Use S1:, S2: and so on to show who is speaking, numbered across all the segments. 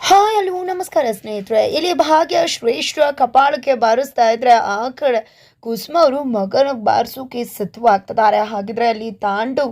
S1: Hi hello ನಮಸ್ಕಾರ ಸ್ನೇಹಿತರೆ. ಇಲ್ಲಿ ಭಾಗ್ಯ ಶ್ರೇಷ್ಠ ಕಪಾಳಕ್ಕೆ ಬಾರಿಸ್ತಾ ಇದ್ರೆ ಆ ಕಡೆ ಕುಸುಮ ಅವರು ಮಗನ ಬಾರಿಸೋಕೆ ಸತ್ವವಾಗ್ತಿದ್ದಾರೆ. ಹಾಗಿದ್ರೆ ಅಲ್ಲಿ ತಾಂಡು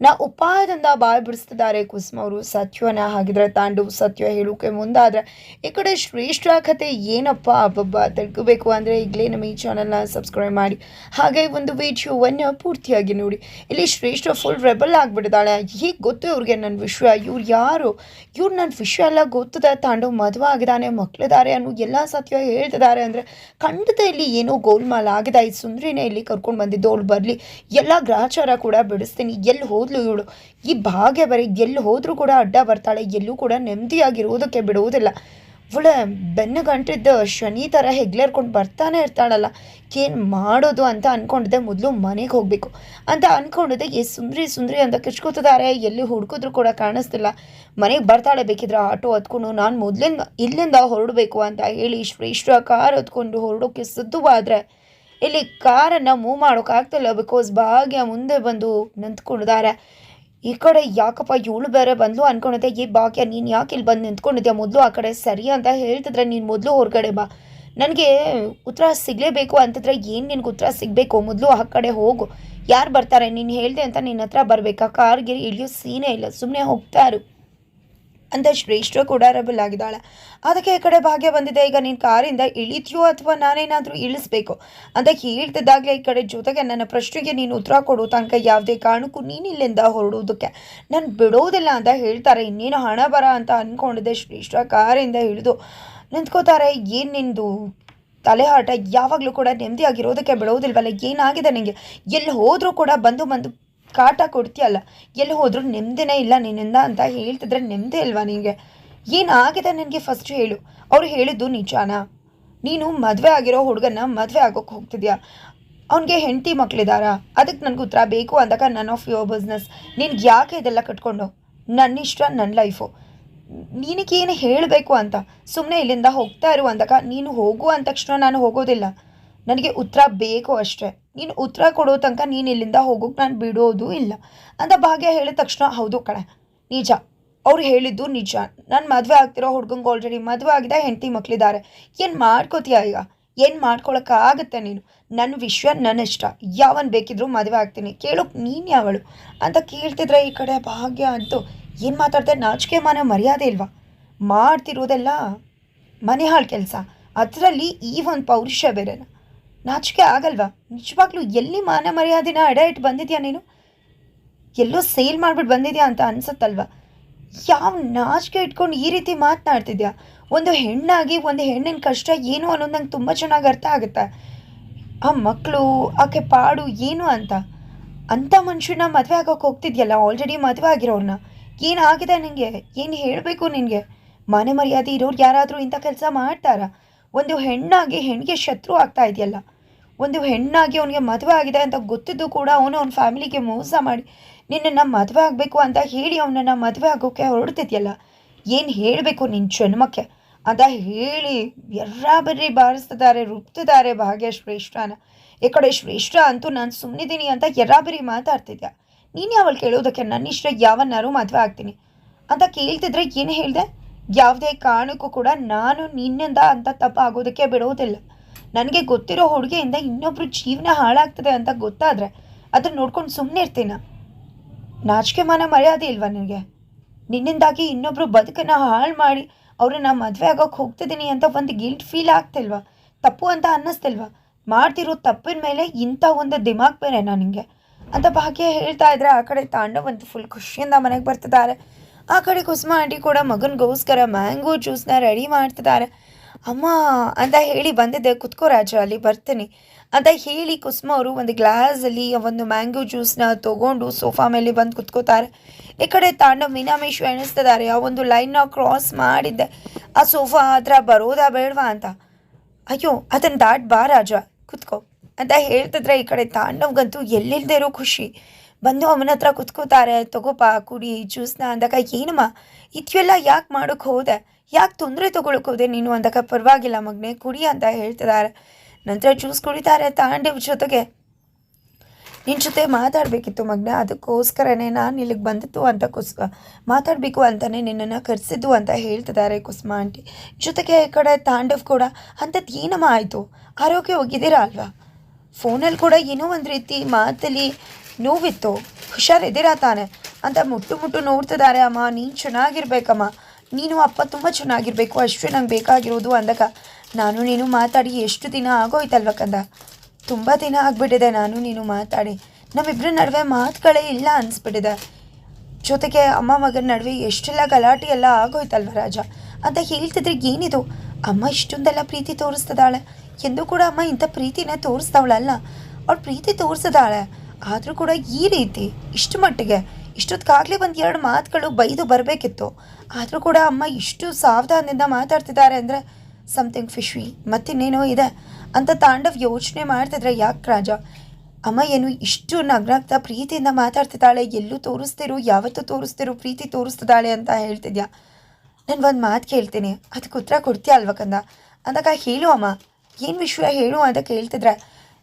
S1: ನ ಉಪಾಯದಿಂದ ಬಾಯ್ ಬಿಡಿಸ್ತಿದ್ದಾರೆ ಕುಸುಮ ಅವರು. ಸತ್ಯವನ್ನ ಹಾಗಿದ್ರೆ ತಾಂಡು ಸತ್ಯ ಹೇಳೋಕೆ ಮುಂದಾದ್ರೆ ಈ ಕಡೆ ಶ್ರೇಷ್ಠ ಕಥೆ ಏನಪ್ಪ ಅಬ್ಬಬ್ಬ ತಿಳ್ಕೋಬೇಕು ಅಂದರೆ ಈಗಲೇ ನಮ್ಮ ಈ ಚಾನಲ್ನ ಸಬ್ಸ್ಕ್ರೈಬ್ ಮಾಡಿ. ಹಾಗೆ ಒಂದು ವಿಡಿಯೋವನ್ನು ಪೂರ್ತಿಯಾಗಿ ನೋಡಿ. ಇಲ್ಲಿ ಶ್ರೇಷ್ಠ ಫುಲ್ ರೆಬಲ್ ಆಗಿಬಿಟ್ಟಿದ್ದಾಳೆ. ಹೀಗೆ ಗೊತ್ತು ಇವ್ರಿಗೆ ನನ್ನ ವಿಷಯ ಇವ್ರು ಯಾರು? ಇವ್ರು ನನ್ನ ವಿಷಯ ಎಲ್ಲ ಗೊತ್ತದೆ ತಾಂಡು ಮದುವೆ ಆಗಿದ್ದಾನೆ ಮಕ್ಕಳಿದ್ದಾರೆ ಅನ್ನೋ ಎಲ್ಲ ಸತ್ಯ ಹೇಳ್ತಿದ್ದಾರೆ ಅಂದರೆ ಖಂಡಿತ ಇಲ್ಲಿ ಏನೋ ಗೋಲ್ಮಾಲ್ ಆಗಿದೆ. ಈ ಸುಂದ್ರಿನೇ ಇಲ್ಲಿ ಕರ್ಕೊಂಡು ಬಂದಿದ್ದು, ಅವಳು ಬರಲಿ. ಎಲ್ಲ ಗ್ರಹಚಾರ ಕೂಡ ಬಿಡಿಸ್ತೀನಿ. ಎಲ್ಲಿ ಹೋದ್ಲು ಇವಳು? ಈ ಭಾಗ್ಯ ಬರೀ ಎಲ್ಲಿ ಹೋದ್ರೂ ಕೂಡ ಅಡ್ಡ ಬರ್ತಾಳೆ. ಎಲ್ಲೂ ಕೂಡ ನೆಮ್ಮದಿಯಾಗಿರೋದಕ್ಕೆ ಬಿಡುವುದಿಲ್ಲ. ಇವಳ ಬೆನ್ನ ಗಂಟಿದ್ದ ಶನಿ ಥರ ಹೆಗ್ಲೇರ್ಕೊಂಡು ಬರ್ತಾನೆ ಇರ್ತಾಳಲ್ಲ. ಏನು ಮಾಡೋದು ಅಂತ ಅಂದ್ಕೊಂಡಿದ್ದೆ ಮೊದಲು ಮನೆಗೆ ಹೋಗಬೇಕು ಅಂತ ಅಂದ್ಕೊಂಡಿದ್ದೆ ಏ ಸುಂದ್ರಿ ಸುಂದ್ರಿ ಅಂತ ಕಿಚ್ಕೋತಿದ್ದಾರೆ. ಎಲ್ಲಿ ಹುಡುಕಿದ್ರು ಕೂಡ ಕಾಣಿಸ್ತಿಲ್ಲ. ಮನೆಗೆ ಬರ್ತಾಳೆ ಬೇಕಿದ್ರೆ ಆಟೋ ಹತ್ಕೊಂಡು ನಾನು ಮೊದಲಿಂದ ಇಲ್ಲಿಂದ ಹೊರಡಬೇಕು ಅಂತ ಹೇಳಿ ಶ್ರೇಷ್ಠ ಕಾರ್ ಹೊತ್ಕೊಂಡು ಹೊರಡೋಕ್ಕೆ ಸಿದ್ಧವಾದರೆ ಇಲ್ಲಿ ಕಾರನ್ನು ಮೂವ್ ಮಾಡೋಕ್ಕಾಗ್ತಿಲ್ಲ ಬಿಕಾಸ್ ಭಾಗ್ಯ ಮುಂದೆ ಬಂದು ನಿಂತ್ಕೊಂಡಿದ್ದಾರೆ. ಈ ಕಡೆ ಯಾಕಪ್ಪ ಇವಳು ಬೇರೆ ಬಂದ್ಲು ಅನ್ಕೊಂಡಿದ್ದೆ ಈ ಭಾಗ್ಯ, ನೀನು ಯಾಕೆ ಇಲ್ಲಿ ಬಂದು ನಿಂತ್ಕೊಂಡಿದ್ಯಾ? ಮೊದಲು ಆ ಕಡೆ ಸರಿ ಅಂತ ಹೇಳ್ತಿದ್ರೆ ನೀನು ಮೊದಲು ಹೊರಗಡೆ ಬಾ. ನನಗೆ ಉತ್ತರ ಸಿಗಲೇಬೇಕು ಅಂತಿದ್ರೆ ಏನು ನಿನ್ಗೆ ಉತ್ತರ ಸಿಗಬೇಕು? ಮೊದಲು ಆ ಕಡೆ ಹೋಗು. ಯಾರು ಬರ್ತಾರೆ? ನೀನು ಹೇಳಿದೆ ಅಂತ ನಿನ್ನ ಹತ್ರ ಬರಬೇಕಾ? ಕಾರ್ಗೆ ಇಳಿಯೋ ಸೀನೇ ಇಲ್ಲ. ಸುಮ್ಮನೆ ಹೋಗ್ತಾರು ಅಂತ ಶ್ರೇಷ್ಠ ಕೂಡ ರಬಲ್ ಆಗಿದ್ದಾಳೆ. ಅದಕ್ಕೆ ಈ ಕಡೆ ಭಾಗ್ಯ ಬಂದಿದೆ. ಈಗ ನೀನು ಕಾರಿಂದ ಇಳಿತೀಯೋ ಅಥವಾ ನಾನೇನಾದರೂ ಇಳಿಸ್ಬೇಕು? ಅಂತ ಹೇಳ್ತಿದ್ದಾಗಲೇ ಈ ಕಡೆ ಜೊತೆಗೆ ನನ್ನ ಪ್ರಶ್ನೆಗೆ ನೀನು ಉತ್ತರ ಕೊಡು ತನಕ ಯಾವುದೇ ಕಾರಣಕ್ಕೂ ನೀನು ಇಲ್ಲಿಂದ ಹೊರಡೋದಕ್ಕೆ ನಾನು ಬಿಡೋದಿಲ್ಲ ಅಂತ ಹೇಳ್ತಾರೆ. ಇನ್ನೇನು ಹಣ ಬರ ಅಂತ ಅಂದ್ಕೊಂಡಿದ್ದೆ ಶ್ರೇಷ್ಠ ಕಾರಿಂದ ಇಳಿದು ನಿಂತ್ಕೋತಾರೆ. ಏನು ನಿಂದು ತಲೆಹಾಟ? ಯಾವಾಗಲೂ ಕೂಡ ನೆಮ್ಮದಿಯಾಗಿರೋದಕ್ಕೆ ಬಿಡೋದಿಲ್ವಲ್ಲ? ಏನಾಗಿದೆ ನನಗೆ ಎಲ್ಲಿ ಹೋದರೂ ಕೂಡ ಬಂದು ಬಂದು ಕಾಟ ಕೊಡ್ತೀಯಲ್ಲ ಎಲ್ಲಿ ಹೋದರೂ ನೆಮ್ಮದಿನೇ ಇಲ್ಲ ನಿನ್ನಿಂದ ಅಂತ ಹೇಳ್ತಿದ್ರೆ ನೆಮ್ಮದಿ ಅಲ್ವಾ ನಿನಗೆ? ಏನಾಗಿದೆ ನನಗೆ ಫಸ್ಟ್ ಹೇಳು. ಅವ್ರು ಹೇಳಿದ್ದು ನಿಜಾನಾ? ನೀನು ಮದುವೆ ಆಗಿರೋ ಹುಡುಗನ ಮದುವೆ ಆಗೋಕ್ಕೆ ಹೋಗ್ತಿದ್ಯಾ? ಅವನಿಗೆ ಹೆಂಡತಿ ಮಕ್ಕಳಿದಾರಾ ಅದಕ್ಕೆ ನನಗೆ ಉತ್ತರ ಬೇಕು ಅಂದಾಗ ನನ್ ಆಫ್ ಯುವರ್ ಬಿಸ್ನೆಸ್ ನಿನ್ಗೆ ಯಾಕೆ ಇದೆಲ್ಲ ಕಟ್ಕೊಂಡು? ನನ್ನ ಇಷ್ಟ ನನ್ನ ಲೈಫು ನಿನಗೇನು ಹೇಳಬೇಕು ಅಂತ? ಸುಮ್ಮನೆ ಇಲ್ಲಿಂದ ಹೋಗ್ತಾ ಇರು ಅಂದಾಗ ನೀನು ಹೋಗು ಅಂದ ತಕ್ಷಣ ನಾನು ಹೋಗೋದಿಲ್ಲ. ನನಗೆ ಉತ್ತರ ಬೇಕು ಅಷ್ಟೇ. ನೀನು ಉತ್ತರ ಕೊಡೋ ತನಕ ನೀನು ಇಲ್ಲಿಂದ ಹೋಗೋಕೆ ನಾನು ಬಿಡೋದು ಇಲ್ಲ. ಅಂತ ಭಾಗ್ಯ ಹೇಳಿದ ತಕ್ಷಣ, ಹೌದು ಕಣೆ, ನಿಜ. ಅವ್ರು ಹೇಳಿದ್ದು ನಿಜ. ನಾನು ಮದುವೆ ಆಗ್ತಿರೋ ಹುಡ್ಗಂಗೆ ಆಲ್ರೆಡಿ ಮದುವೆ ಆಗಿದೆ ಹೆಂಡತಿ ಮಕ್ಕಳಿದ್ದಾರೆ ಏನು ಮಾಡ್ಕೋತೀಯ ಈಗ? ಏನು ಮಾಡ್ಕೊಳಕ್ಕಾಗತ್ತೆ ನೀನು? ನನ್ನ ವಿಶ್ವ ನನ್ನ ಇಷ್ಟ ಯಾವನ್ ಬೇಕಿದ್ರು ಮದುವೆ ಆಗ್ತೀನಿ. ಕೇಳೋಕೆ ನೀನು ಯಾವಳು? ಅಂತ ಕೇಳ್ತಿದ್ರೆ ಈ ಕಡೆ ಭಾಗ್ಯ ಅಂತೂ ಏನು ಮಾತಾಡ್ದೆ? ನಾಚಿಕೆ ಮನೆ ಮರ್ಯಾದೆ ಇಲ್ವಾ? ಮಾಡ್ತಿರೋದೆಲ್ಲ ಮನೆ ಹಾಳು ಕೆಲಸ. ಅದರಲ್ಲಿ ಈ ಒಂದು ಪೌರುಷ ಬೇರೆನ? ನಾಚಿಕೆ ಆಗಲ್ವಾ? ನಿಜವಾಗ್ಲೂ ಎಲ್ಲಿ ಮಾನ ಮರ್ಯಾದೆನ ಅಡ ಇಟ್ಟು ಬಂದಿದ್ಯಾ ನೀನು? ಎಲ್ಲೋ ಸೇಲ್ ಮಾಡ್ಬಿಟ್ಟು ಬಂದಿದ್ಯಾ ಅಂತ ಅನ್ಸತ್ತಲ್ವಾ? ಯಾವ ನಾಚಿಕೆ ಇಟ್ಕೊಂಡು ಈ ರೀತಿ ಮಾತನಾಡ್ತಿದ್ಯಾ? ಒಂದು ಹೆಣ್ಣಾಗಿ ಒಂದು ಹೆಣ್ಣಿನ ಕಷ್ಟ ಏನು ಅನ್ನೋದು ನಂಗೆ ತುಂಬ ಚೆನ್ನಾಗಿ ಅರ್ಥ ಆಗುತ್ತೆ? ಆ ಮಕ್ಕಳು ಆಕೆ ಪಾಡು ಏನು ಅಂತ? ಅಂಥ ಮನುಷ್ಯನ ಮದುವೆ ಆಗೋಕೆ ಹೋಗ್ತಿದ್ಯಲ್ಲ ಆಲ್ರೆಡಿ ಮದುವೆ ಆಗಿರೋರ್ನ? ಏನಾಗಿದೆ ನಿನಗೆ ಏನು ಹೇಳಬೇಕು ನಿನಗೆ? ಮನೆ ಮರ್ಯಾದೆ ಇರೋರು ಯಾರಾದರೂ ಇಂಥ ಕೆಲಸ ಮಾಡ್ತಾರಾ? ಒಂದು ಹೆಣ್ಣಾಗಿ ಹೆಣ್ಣಿಗೆ ಶತ್ರು ಆಗ್ತಾ ಇದೆಯಲ್ಲ? ಒಂದು ಹೆಣ್ಣಾಗಿ ಅವನಿಗೆ ಮದುವೆ ಆಗಿದೆ ಅಂತ ಗೊತ್ತಿದ್ದು ಕೂಡ ಅವನು ಅವನ ಫ್ಯಾಮಿಲಿಗೆ ಮೋಸ ಮಾಡಿ, ನಿನ್ನನ್ನು ಮದುವೆ ಆಗಬೇಕು ಅಂತ ಹೇಳಿ ಅವನನ್ನು ಮದುವೆ ಆಗೋಕ್ಕೆ ಹೊರಡ್ತಿದ್ಯಲ್ಲ, ಏನು ಹೇಳಬೇಕು ನಿನ್ನ ಜನ್ಮಕ್ಕೆ ಅಂತ ಹೇಳಿ ಎರ್ರಾಬರ್ರಿ ಬಾರಿಸ್ತಿದ್ದಾರೆ, ರುಬ್ತಿದ್ದಾರೆ ಭಾಗ್ಯ ಶ್ರೇಷ್ಠನ. ಈ ಕಡೆ ಶ್ರೇಷ್ಠ ಅಂತೂ ನಾನು ಸುಮ್ಮನಿದ್ದೀನಿ ಅಂತ ಎರ್ರಾಬರಿ ಮಾತಾಡ್ತಿದ್ದೆ ನೀನು ಯಾವಳು ಕೇಳೋದಕ್ಕೆ ನನ್ನ ಇಷ್ಟ ಯಾವನ್ನಾರು ಮದುವೆ ಆಗ್ತೀನಿ? ಅಂತ ಕೇಳ್ತಿದ್ರೆ ಏನು ಹೇಳಿದೆ? ಯಾವುದೇ ಕಾರಣಕ್ಕೂ ಕೂಡ ನಾನು ನಿನ್ನಿಂದ ಅಂತ ತಪ್ಪಾಗೋದಕ್ಕೆ ಬಿಡೋದಿಲ್ಲ. ನನಗೆ ಗೊತ್ತಿರೋ ಹುಡುಗಿಯಿಂದ ಇನ್ನೊಬ್ರು ಜೀವನ ಹಾಳಾಗ್ತದೆ ಅಂತ ಗೊತ್ತಾದರೆ ಅದನ್ನ ನೋಡ್ಕೊಂಡು ಸುಮ್ಮನೆ ಇರ್ತೀನ. ನಾಚಿಕೆ ಮಾನ ಮರ್ಯಾದೆ ಇಲ್ವಾ ನಿನಗೆ? ನಿನ್ನಿಂದಾಗಿ ಇನ್ನೊಬ್ರು ಬದುಕನ್ನು ಹಾಳು ಮಾಡಿ ಅವ್ರನ್ನ ಮದುವೆ ಆಗೋಕೆ ಹೋಗ್ತಿದ್ದೀನಿ ಅಂತ ಒಂದು ಗಿಲ್ಟ್ ಫೀಲ್ ಆಗ್ತಿಲ್ವಾ? ತಪ್ಪು ಅಂತ ಅನ್ನಿಸ್ತಿಲ್ವಾ? ಮಾಡ್ತಿರೋ ತಪ್ಪಿನ ಮೇಲೆ ಇಂಥ ಒಂದು ದಿಮಾಗ್ ಬೇರೆ ನಿಮಗೆ ಅಂತ ಭಾಗ್ಯ ಹೇಳ್ತಾ ಇದ್ರೆ ಆ ಕಡೆ ತಾಂಡವಂತೂ ಫುಲ್ ಖುಷಿಯಿಂದ ಮನೆಗೆ ಬರ್ತಿದ್ದಾರೆ. ಆ ಕಡೆ ಕುಸುಮ ಆಂಟಿ ಕೂಡ ಮಗನಿಗೋಸ್ಕರ ಮ್ಯಾಂಗೋ ಜ್ಯೂಸ್ನ ರೆಡಿ ಮಾಡ್ತಿದ್ದಾರೆ. ಅಮ್ಮ ಅಂತ ಹೇಳಿ ಬಂದಿದ್ದೆ. ಕುತ್ಕೋ ರಾಜ, ಅಲ್ಲಿ ಬರ್ತೀನಿ ಅಂತ ಹೇಳಿ ಕುಸುಮ ಅವರು ಒಂದು ಗ್ಲಾಸಲ್ಲಿ ಒಂದು ಮ್ಯಾಂಗೋ ಜ್ಯೂಸ್ನ ತೊಗೊಂಡು ಸೋಫಾ ಮೇಲೆ ಬಂದು ಕುತ್ಕೋತಾರೆ. ಈ ಕಡೆ ತಾಂಡವ್ ಮೀನಾಮೇಶ್ ಎಣಿಸ್ತಿದ್ದಾರೆ. ಆ ಒಂದು ಲೈನ್ನ ಕ್ರಾಸ್ ಮಾಡಿದ್ದೆ. ಆ ಸೋಫಾ ಹತ್ರ ಬರೋದಾ ಬೇಡವಾ ಅಂತ. ಅಯ್ಯೋ, ಅದನ್ನು ದಾಟ್ ಬಾ ರಾಜ, ಕುತ್ಕೋ ಅಂತ ಹೇಳ್ತಿದ್ರೆ ಈ ಕಡೆ ತಾಂಡವ್ಗಂತೂ ಎಲ್ಲಿಲ್ದೇ ಇರೋ ಖುಷಿ. ಬಂದು ಅವನ ಹತ್ರ ಕುತ್ಕೋತಾರೆ. ತಗೋಪ, ಕುಡಿ ಜ್ಯೂಸ್ನ ಅಂದಾಗ, ಏನಮ್ಮ ಇದೆಲ್ಲ ಯಾಕೆ ಮಾಡೋಕ್ಕೆ ಹೋದೆ? ಯಾಕೆ ತೊಂದರೆ ತೊಗೊಳಕ್ಕೆ ಹೋದೆ ನೀನು ಅಂದಾಗ ಪರವಾಗಿಲ್ಲ ಮಗನೇ, ಕುಡಿ ಅಂತ ಹೇಳ್ತಿದ್ದಾರೆ ನಂತರ ಜ್ಯೂಸ್ ಕುಡಿತಾರೆ, ತಾಂಡೆ ಜೊತೆಗೆ ನಿನ್ನ ಜೊತೆ ಮಾತಾಡಬೇಕಿತ್ತು ಮಗನ, ಅದಕ್ಕೋಸ್ಕರನೇ ನಾನು ಇಲ್ಲಿಗೆ ಬಂದಿತ್ತು ಅಂತ ಕುಸ್, ಮಾತಾಡಬೇಕು ಅಂತಲೇ ನಿನ್ನನ್ನು ಕರೆಸಿದ್ದು ಅಂತ ಹೇಳ್ತಿದ್ದಾರೆ ಕುಸುಮ ಆಂಟಿ. ಜೊತೆಗೆ ಈ ಕಡೆ ತಾಂಡವ್ ಕೂಡ ಅಂಥದ್ದು ಏನಮ್ಮ ಆಯಿತು? ಆರೋಗ್ಯ ಹೋಗಿದ್ದೀರಾ ಅಲ್ವಾ? ಫೋನಲ್ಲಿ ಕೂಡ ಏನೋ ಒಂದು ರೀತಿ ಮಾತಲ್ಲಿ ನೋವಿತ್ತು. ಹುಷಾರಿದ್ದೀರಾ ತಾನೆ? ಅಂತ ಮುಟ್ಟು ಮುಟ್ಟು ನೋಡ್ತಿದ್ದಾರೆ ಅಮ್ಮ, ನೀನು ಚೆನ್ನಾಗಿರ್ಬೇಕಮ್ಮ. ನೀನು ಅಪ್ಪ ತುಂಬ ಚೆನ್ನಾಗಿರಬೇಕು, ಅಷ್ಟೇ ನಂಗೆ ಬೇಕಾಗಿರೋದು ಅಂದಾಗ, ನಾನು ನೀನು ಮಾತಾಡಿ ಎಷ್ಟು ದಿನ ಆಗೋಯ್ತಲ್ವ ಕಂದ? ತುಂಬ ದಿನ ಆಗಿಬಿಟ್ಟಿದೆ ನಾನು ನೀನು ಮಾತಾಡಿ. ನಮ್ಮಿಬ್ಬರ ನಡುವೆ ಮಾತುಗಳೇ ಇಲ್ಲ ಅನಿಸ್ಬಿಟ್ಟಿದೆ. ಜೊತೆಗೆ ಅಮ್ಮ ಮಗನ ನಡುವೆ ಎಷ್ಟೆಲ್ಲ ಗಲಾಟೆ ಎಲ್ಲ ಆಗೋಯ್ತಲ್ವ ರಾಜ? ಅಂತ ಹೇಳ್ತಿದ್ರೆ ಏನಿದು? ಅಮ್ಮ ಇಷ್ಟೊಂದೆಲ್ಲ ಪ್ರೀತಿ ತೋರಿಸ್ತದಾಳೆ ಎಂದು ಕೂಡ ಅಮ್ಮ ಇಂಥ ಪ್ರೀತಿನ ತೋರಿಸ್ತಾವಳಲ್ಲ. ಅವಳು ಪ್ರೀತಿ ತೋರಿಸಿದಾಳೆ ಆದರೂ ಕೂಡ ಈ ರೀತಿ, ಇಷ್ಟು ಮಟ್ಟಿಗೆ ಇಷ್ಟೊತ್ತಿಗಾಗಲೇ ಒಂದು ಎರಡು ಮಾತುಗಳು ಬೈದು ಬರಬೇಕಿತ್ತು. ಆದರೂ ಕೂಡ ಅಮ್ಮ ಇಷ್ಟು ಸಾವಧಾನದಿಂದ ಮಾತಾಡ್ತಿದ್ದಾರೆ ಅಂದರೆ ಸಮಥಿಂಗ್ ಫಿಶ್ವಿ ಮತ್ತಿನ್ನೇನೋ ಇದೆ ಅಂತ ತಾಂಡವ್ ಯೋಚನೆ ಮಾಡ್ತಿದ್ರೆ ಯಾಕೆ ರಾಜ? ಅಮ್ಮ ಏನು ಇಷ್ಟು ನಗ್ನಾಗ್ತಾ ಪ್ರೀತಿಯಿಂದ ಮಾತಾಡ್ತಿದ್ದಾಳೆ, ಎಲ್ಲೂ ತೋರಿಸ್ತಿರು, ಯಾವತ್ತೂ ತೋರಿಸ್ತಿರು, ಪ್ರೀತಿ ತೋರಿಸ್ತಿದ್ದಾಳೆ ಅಂತ ಹೇಳ್ತಿದ್ಯಾ? ನಾನು ಒಂದು ಮಾತು ಕೇಳ್ತೀನಿ, ಅದಕ್ಕೆ ಉತ್ತರ ಕೊಡ್ತೀಯ ಅಲ್ವ ಕಂದ? ಅಂದಾಗ ಹೇಳು ಅಮ್ಮ, ಏನು ವಿಷಯ ಹೇಳು ಅಂತ ಕೇಳ್ತಿದ್ರೆ,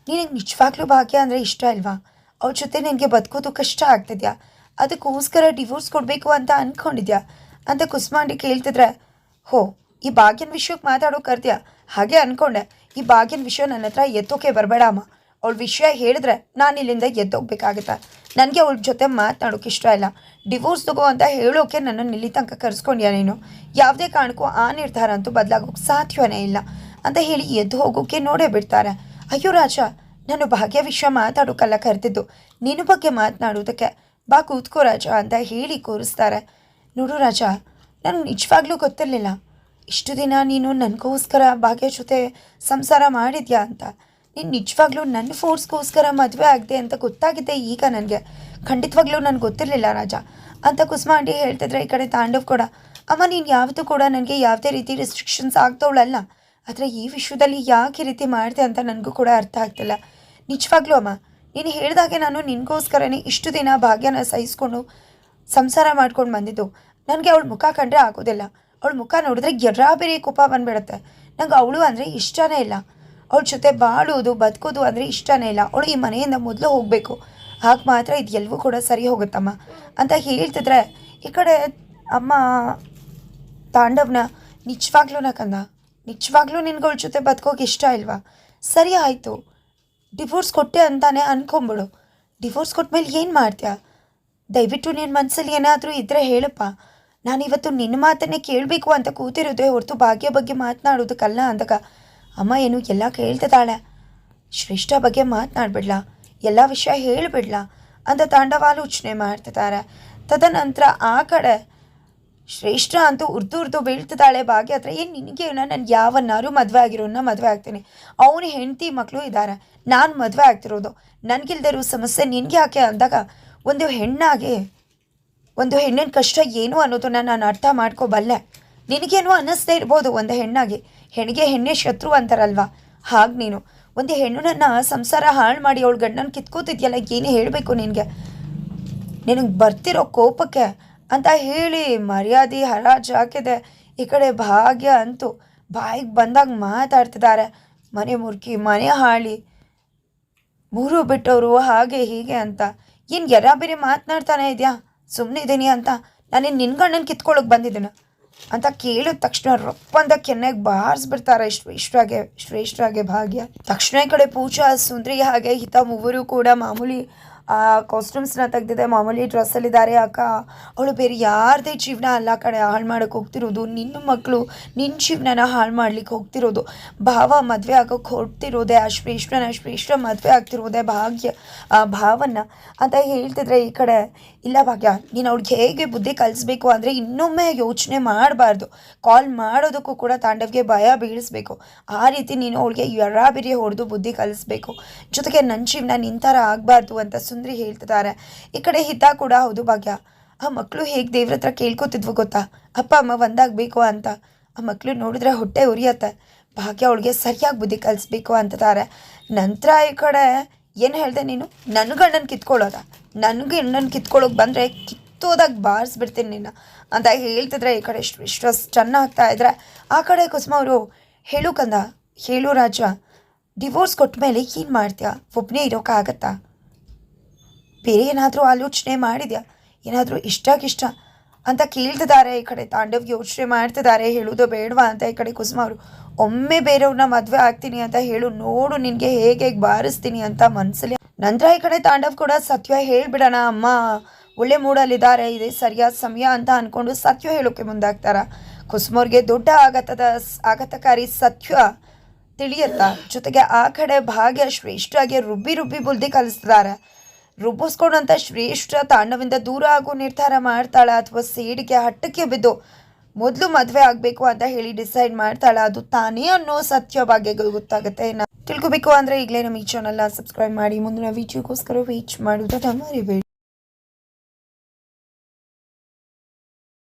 S1: ನಿನಗೆ ನಿಜವಾಗ್ಲೂ ಭಾಗ್ಯ ಅಂದರೆ ಇಷ್ಟ ಅಲ್ವಾ? ಅವ್ರ ಜೊತೆ ನಿನಗೆ ಬದುಕೋದು ಕಷ್ಟ ಆಗ್ತಿದ್ಯಾ? ಅದಕ್ಕೋಸ್ಕರ ಡಿವೋರ್ಸ್ ಕೊಡಬೇಕು ಅಂತ ಅಂದ್ಕೊಂಡಿದ್ಯಾ ಅಂತ ಕುಸ್ಮಾಂಡಿ ಕೇಳ್ತಿದ್ರೆ, ಹೋ, ಈ ಭಾಗ್ಯನ ವಿಷಯಕ್ಕೆ ಮಾತಾಡೋ ಕರ್ದ್ಯಾ? ಹಾಗೆ ಅಂದ್ಕೊಂಡೆ ಈ ಭಾಗ್ಯನ ವಿಷಯ ನನ್ನ ಹತ್ರ ಎತ್ತೋಕೆ ಬರಬೇಡ ಅಮ್ಮ. ಅವಳ ವಿಷಯ ಹೇಳಿದ್ರೆ ನಾನು ಇಲ್ಲಿಂದ ಎದ್ದೋಗ್ಬೇಕಾಗತ್ತೆ? ನನಗೆ ಅವಳ ಜೊತೆ ಮಾತನಾಡೋಕೆ ಇಷ್ಟ ಇಲ್ಲ. ಡಿವೋರ್ಸ್ ತಗೋ ಅಂತ ಹೇಳೋಕೆ ನನ್ನನ್ನು ಇಲ್ಲಿ ತನಕ ಕರೆಸ್ಕೊಂಡ್ಯಾ ನೀನು? ಯಾವುದೇ ಕಾರಣಕ್ಕೂ ಆ ನಿರ್ಧಾರ ಅಂತೂ ಬದಲಾಗೋಕೆ ಸಾಧ್ಯವೇ ಇಲ್ಲ ಅಂತ ಹೇಳಿ ಎದ್ದು ಹೋಗೋಕೆ ನೋಡೇ ಬಿಡ್ತಾರೆ. ಅಯ್ಯೋ ರಾಜ, ನಾನು ಭಾಗ್ಯ ವಿಷಯ ಮಾತಾಡೋಕಲ್ಲ ಕರೆದಿದ್ದು. ನಿನ್ನ ಬಗ್ಗೆ ಮಾತನಾಡೋದಕ್ಕೆ ಬಾ ಕೂತ್ಕೋ ರಾಜ ಅಂತ ಹೇಳಿ ಕೂರಿಸ್ತಾರೆ. ನೋಡು ರಾಜ ನನಗೆ ನಿಜವಾಗ್ಲೂ ಗೊತ್ತಿರಲಿಲ್ಲ. ಇಷ್ಟು ದಿನ ನೀನು ನನಗೋಸ್ಕರ ಭಾಗ್ಯ ಜೊತೆ ಸಂಸಾರ ಮಾಡಿದ್ಯಾ ಅಂತ. ನೀನು ನಿಜವಾಗ್ಲೂ ನನ್ನ ಫೋರ್ಸ್ಗೋಸ್ಕರ ಮದುವೆ ಆಗಿದೆ ಅಂತ ಗೊತ್ತಾಗಿದೆ ಈಗ ನನಗೆ. ಖಂಡಿತವಾಗ್ಲೂ ನನಗೆ ಗೊತ್ತಿರಲಿಲ್ಲ ರಾಜ. ಅಂತ ಕುಸುಮ ಅಂಡಿ ಹೇಳ್ತಿದ್ರೆ ಈ ಕಡೆ ತಾಂಡವ್ ಕೂಡ, ಅಮ್ಮ, ನೀನು ಯಾವತ್ತೂ ಕೂಡ ನನಗೆ ಯಾವುದೇ ರೀತಿ ರೆಸ್ಟ್ರಿಕ್ಷನ್ಸ್ ಆಗ್ತವಳಲ್ಲ ಆದರೆ ಈ ವಿಷಯದಲ್ಲಿ ಯಾಕೆ ರೀತಿ ಮಾಡಿದೆ ಅಂತ ನನಗೂ ಕೂಡ ಅರ್ಥ ಆಗ್ತಿಲ್ಲ. ನಿಜವಾಗ್ಲೂ ಅಮ್ಮ ನೀನು ಹೇಳಿದಾಗೆ ನಾನು ನಿನಗೋಸ್ಕರನೇ ಇಷ್ಟು ದಿನ ಭಾಗ್ಯನ ಸಹಿಸ್ಕೊಂಡು ಸಂಸಾರ ಮಾಡ್ಕೊಂಡು ಬಂದಿದ್ದು. ನನಗೆ ಅವಳ ಮುಖ ಕಂಡ್ರೆ ಆಗೋದಿಲ್ಲ. ಅವಳ ಮುಖ ನೋಡಿದ್ರೆ ಎರ್ರಾಬೇರಿ ಕೋಪ ಬಂದ್ಬಿಡುತ್ತೆ. ನಂಗೆ ಅವಳು ಅಂದರೆ ಇಷ್ಟನೇ ಇಲ್ಲ. ಅವಳ ಜೊತೆ ಬಾಳೋದು ಬದುಕೋದು ಅಂದರೆ ಇಷ್ಟನೇ ಇಲ್ಲ. ಅವಳು ಈ ಮನೆಯಿಂದ ಮೊದಲು ಹೋಗಬೇಕು. ಹಾಗೆ ಮಾತ್ರ ಇದು ಎಲ್ಲವೂ ಕೂಡ ಸರಿ ಹೋಗುತ್ತಮ್ಮ. ಅಂತ ಹೇಳ್ತಿದ್ರೆ ಈ ಕಡೆ ಅಮ್ಮ ತಾಂಡವ್ನ ನಿಜವಾಗ್ಲೂ ಕಂದ. ನಿಜವಾಗ್ಲೂ ನಿನ್ಗಳ ಜೊತೆ ಬದುಕೋಕೆ ಇಷ್ಟ ಇಲ್ವಾ? ಸರಿ ಆಯಿತು. ಡಿವೋರ್ಸ್ ಕೊಟ್ಟೆ ಅಂತಾನೆ ಅನ್ಕೊಂಬಿಡು. ಡಿವೋರ್ಸ್ ಕೊಟ್ಮೇಲೆ ಏನು ಮಾಡ್ತೀಯ? ದಯವಿಟ್ಟು ನಿನ್ನ ಮನಸ್ಸಲ್ಲಿ ಏನಾದರೂ ಇದ್ದರೆ ಹೇಳಪ್ಪ. ನಾನಿವತ್ತು ನಿನ್ನ ಮಾತನ್ನೇ ಕೇಳಬೇಕು ಅಂತ ಕೂತಿರೋದೇ ಹೊರತು ಭಾಗ್ಯ ಬಗ್ಗೆ ಮಾತನಾಡೋದಕ್ಕಲ್ಲ ಅಂದಾಗ. ಅಮ್ಮ ಏನು ಎಲ್ಲ ಕೇಳ್ತಿದ್ದಾಳೆ. ಶ್ರೇಷ್ಠ ಬಗ್ಗೆ ಮಾತನಾಡ್ಬಿಡ್ಲಾ? ಎಲ್ಲ ವಿಷಯ ಹೇಳಿಬಿಡ್ಲಾ? ಅಂತ ತಾಂಡವಾಲೋಚನೆ ಮಾಡ್ತಿದ್ದಾರೆ. ತದನಂತರ ಆ ಕಡೆ ಶ್ರೇಷ್ಠ ಅಂತೂ ಉರ್ದು ಉರ್ದು ಬೀಳ್ತಿದ್ದಾಳೆ ಭಾಗ್ಯ ಹತ್ರ. ಏನು ನಿನಗೆ ನಾನು ಯಾವನ್ನಾರು ಮದುವೆ ಆಗಿರೋನ್ನ ಮದುವೆ ಆಗ್ತೀನಿ. ಅವನ ಹೆಂಡತಿ ಮಕ್ಕಳು ಇದ್ದಾರೆ ನಾನು ಮದುವೆ ಆಗ್ತಿರೋದು. ನನಗಿಲ್ದೇ ಇರೋ ಸಮಸ್ಯೆ ನಿನಗೆ ಯಾಕೆ ಅಂದಾಗ ಒಂದು ಹೆಣ್ಣಾಗೆ, ಒಂದು ಹೆಣ್ಣಿನ ಕಷ್ಟ ಏನು ಅನ್ನೋದನ್ನ ನಾನು ಅರ್ಥ ಮಾಡ್ಕೋಬಲ್ಲೆ. ನಿನಗೇನು ಅನ್ನಿಸ್ದೇ ಇರ್ಬೋದು ಒಂದು ಹೆಣ್ಣಾಗಿ. ಹೆಣ್ಣಿಗೆ ಹೆಣ್ಣೆ ಶತ್ರು ಅಂತಾರಲ್ವಾ? ಹಾಗೆ ನೀನು. ಒಂದು ಹೆಣ್ಣನ್ನ ಸಂಸಾರ ಹಾಳು ಮಾಡಿ ಅವಳು ಗಂಡನ ಕಿತ್ಕೋತಿದ್ಯಲ್ಲ, ಏನು ಹೇಳಬೇಕು ನಿನಗೆ? ನಿನಗೆ ಬರ್ತಿರೋ ಕೋಪಕ್ಕೆ ಅಂತ ಹೇಳಿ ಮರ್ಯಾದೆ ಹರಾಜು ಹಾಕಿದೆ. ಈ ಕಡೆ ಭಾಗ್ಯ ಅಂತೂ ಬಾಯಿಗೆ ಬಂದಾಗ ಮಾತಾಡ್ತಿದ್ದಾರೆ. ಮನೆ ಮುರ್ಕಿ, ಮನೆ ಹಾಳಿ. ಮೂರು ಬಿಟ್ಟವರು ಹಾಗೆ ಹೀಗೆ ಅಂತ. ಏನು ಎರ ಬೇರೆ ಮಾತನಾಡ್ತಾನೆ ಇದೆಯಾ? ಸುಮ್ಮನೆ ಇದ್ದೀನಿ ಅಂತ. ನಾನು ನಿನ್ನ ಗಂಡನ ಕಿತ್ಕೊಳ್ಳೋಕೆ ಬಂದಿದ್ದೀನ ಅಂತ ಕೇಳಿದ ತಕ್ಷಣ ರೊಪ್ಪಂದ ಕೆನ್ನೆಗೆ ಬಾರಿಸ್ಬಿಡ್ತಾರೆ ಶ್ರೇಷ್ಠಾಗೆ ಶ್ರೇಷ್ಠಾಗೆ ಭಾಗ್ಯ. ತಕ್ಷಣ ಈ ಕಡೆ ಪೂಜಾ, ಸುಂದ್ರಿ ಹಾಗೆ ಹಿತ ಮೂವರು ಕೂಡ ಮಾಮೂಲಿ ಕಾಸ್ಟ್ಯೂಮ್ಸ್ನ ತೆಗೆದಿದೆ. ಮಾಮೂಲಿ ಡ್ರೆಸ್ಸಲ್ಲಿದ್ದಾರೆ ಅಕ್ಕ ಅವಳು ಬೇರೆ ಯಾರದೇ ಜೀವನ ಅಲ್ಲ ಕಡೆ ಹಾಳು ಮಾಡೋಕ್ಕೆ ಹೋಗ್ತಿರೋದು. ನಿನ್ನ ಮಕ್ಕಳು ನಿನ್ನ ಜೀವನನ ಹಾಳು ಮಾಡ್ಲಿಕ್ಕೆ ಹೋಗ್ತಿರೋದು. ಭಾವ ಮದುವೆ ಆಗೋಕ್ಕೆ ಹೊರಡ್ತಿರೋದೆ ಆ ಶ್ರೇಷ್ಠನ ಶ್ರೇಷ್ಠ ಮದುವೆ ಆಗ್ತಿರೋದೇ ಭಾಗ್ಯ, ಆ ಭಾವನ ಅಂತ ಹೇಳ್ತಿದ್ರೆ ಈ ಕಡೆ, ಇಲ್ಲ ಭಾಗ್ಯ, ನೀನು ಅವ್ಳಿಗೆ ಹೇಗೆ ಬುದ್ಧಿ ಕಲಿಸ್ಬೇಕು ಅಂದರೆ ಇನ್ನೊಮ್ಮೆ ಯೋಚನೆ ಮಾಡಬಾರ್ದು. ಕಾಲ್ ಮಾಡೋದಕ್ಕೂ ಕೂಡ ತಾಂಡವ್ಗೆ ಭಯ ಬೀಳಿಸ್ಬೇಕು. ಆ ರೀತಿ ನೀನು ಅವಳಿಗೆ ಎರಾಬಿರಿ ಹೊಡೆದು ಬುದ್ಧಿ ಕಲಿಸ್ಬೇಕು. ಜೊತೆಗೆ ನನ್ನ ಜೀವನ ನಿಂತರ ಆಗಬಾರ್ದು ಅಂತ ಸುಂದ್ರಿ ಹೇಳ್ತಿದ್ದಾರೆ. ಈ ಕಡೆ ಹಿತ ಕೂಡ ಹೌದು ಭಾಗ್ಯ. ಆ ಮಕ್ಕಳು ಹೇಗೆ ದೇವ್ರ ಹತ್ರ ಕೇಳ್ಕೊತಿದ್ವು ಗೊತ್ತಾ? ಅಪ್ಪ, ಅಮ್ಮ ಒಂದಾಗಬೇಕು ಅಂತ. ಆ ಮಕ್ಕಳು ನೋಡಿದ್ರೆ ಹೊಟ್ಟೆ ಉರಿಯತ್ತೆ. ಭಾಗ್ಯ ಅವಳಿಗೆ ಸರಿಯಾಗಿ ಬುದ್ಧಿ ಕಲಿಸ್ಬೇಕು ಅಂತಿದ್ದಾರೆ. ನಂತರ ಈ ಕಡೆ ಏನು ಹೇಳಿದೆ ನೀನು? ನನಗೆ ಅಣ್ಣನ ಕಿತ್ಕೊಳ್ಳೋದ? ನನಗೆ ಅಣ್ಣನ ಕಿತ್ಕೊಳ್ಳೋಕೆ ಬಂದರೆ ಕಿತ್ತೋದಾಗ ಬಾರಿಸ್ಬಿಡ್ತೀನಿ ನಿನ್ನ ಅಂತ ಹೇಳ್ತಿದ್ರೆ ಈ ಕಡೆ ಇಷ್ಟು ಸ್ಟನ್ ಆಗ್ತಾ ಇದ್ರೆ ಆ ಕಡೆ ಕುಸುಮ ಅವರು, ಹೇಳು ಕಂದ, ಹೇಳು ರಾಜ ಡಿವೋರ್ಸ್ ಕೊಟ್ಟ ಮೇಲೆ ಏನು ಮಾಡ್ತೀಯ? ಒಬ್ಬನೇ ಇರೋಕ್ಕಾಗತ್ತಾ ಬೇರೆ ಏನಾದರೂ ಆಲೋಚನೆ ಮಾಡಿದ್ಯಾ? ಏನಾದರೂ ಇಷ್ಟಕ್ಕಿಷ್ಟ ಅಂತ ಕೇಳ್ತಿದ್ದಾರೆ ಈ ಕಡೆ. ತಾಂಡವ್ ಯೋಚನೆ ಮಾಡ್ತಿದ್ದಾರೆ. ಹೇಳೋದು ಬೇಡವಾ ಅಂತ ಈ ಕಡೆ ಕುಸುಮ ಅವರು. ಒಮ್ಮೆ ಬೇರೆಯವ್ರನ್ನ ಮದುವೆ ಆಗ್ತೀನಿ ಅಂತ ಹೇಳು. ನೋಡು ನಿನಗೆ ಹೇಗೆ ಹೇಗೆ ಬಾರಿಸ್ತೀನಿ ಅಂತ ಮನಸ್ಸಲ್ಲಿ ನಂತರ ಈ ಕಡೆ ತಾಂಡವ್ ಕೂಡ ಸತ್ಯ ಹೇಳಿಬಿಡೋಣ. ಅಮ್ಮ, ಒಳ್ಳೆ ಮೂಡಲ್ಲಿದ್ದಾರೆ. ಇದೇ ಸರಿಯಾದ ಸಮಯ ಅಂತ ಅಂದ್ಕೊಂಡು ಸತ್ಯ ಹೇಳೋಕೆ ಮುಂದಾಗ್ತಾರ? ಕುಸುಮವ್ರಿಗೆ ದೊಡ್ಡ ಆಗತದ ಆಘಾತಕಾರಿ ಸತ್ಯ ತಿಳಿಯತ್ತ? ಜೊತೆಗೆ ಆ ಕಡೆ ಭಾಗ್ಯ ಶ್ರೇಷ್ಠಾಗಿ ರುಬ್ಬಿ ರುಬ್ಬಿ ಬುಲ್ದಿ ಕಲಿಸ್ತಿದ್ದಾರೆ. ರುಬ್ಬಿಸ್ಕೊಂಡಂತ ಶ್ರೇಷ್ಠ ತಾಂಡವಿಂದ ದೂರ ಆಗೋ ನಿರ್ಧಾರ ಮಾಡ್ತಾಳ ಅಥವಾ ಸೇಡಿಗೆ ಹಟ್ಟಕ್ಕೆ ಬಿದ್ದು ಮೊದಲು ಮದುವೆ ಆಗಬೇಕು ಅಂತ ಹೇಳಿ ಡಿಸೈಡ್ ಮಾಡ್ತಾಳ, ಅದು ತಾನೇ ಅನ್ನೋ ಸತ್ಯ ಭಾಗ್ಯಗಳು ಗೊತ್ತಾಗುತ್ತೆ. ತಿಳ್ಕೊಬೇಕು ಅಂದ್ರೆ ಈಗಲೇ ನಮ್ಮ ಈ ಚಾನಲ್ನ ಸಬ್ಸ್ಕ್ರೈಬ್ ಮಾಡಿ. ಮುಂದಿನ ವಿಡಿಯೋಗೋಸ್ಕರ ವೀಚ್ ಮಾಡೋದನ್ನ ಮರಿಬೇಡಿ.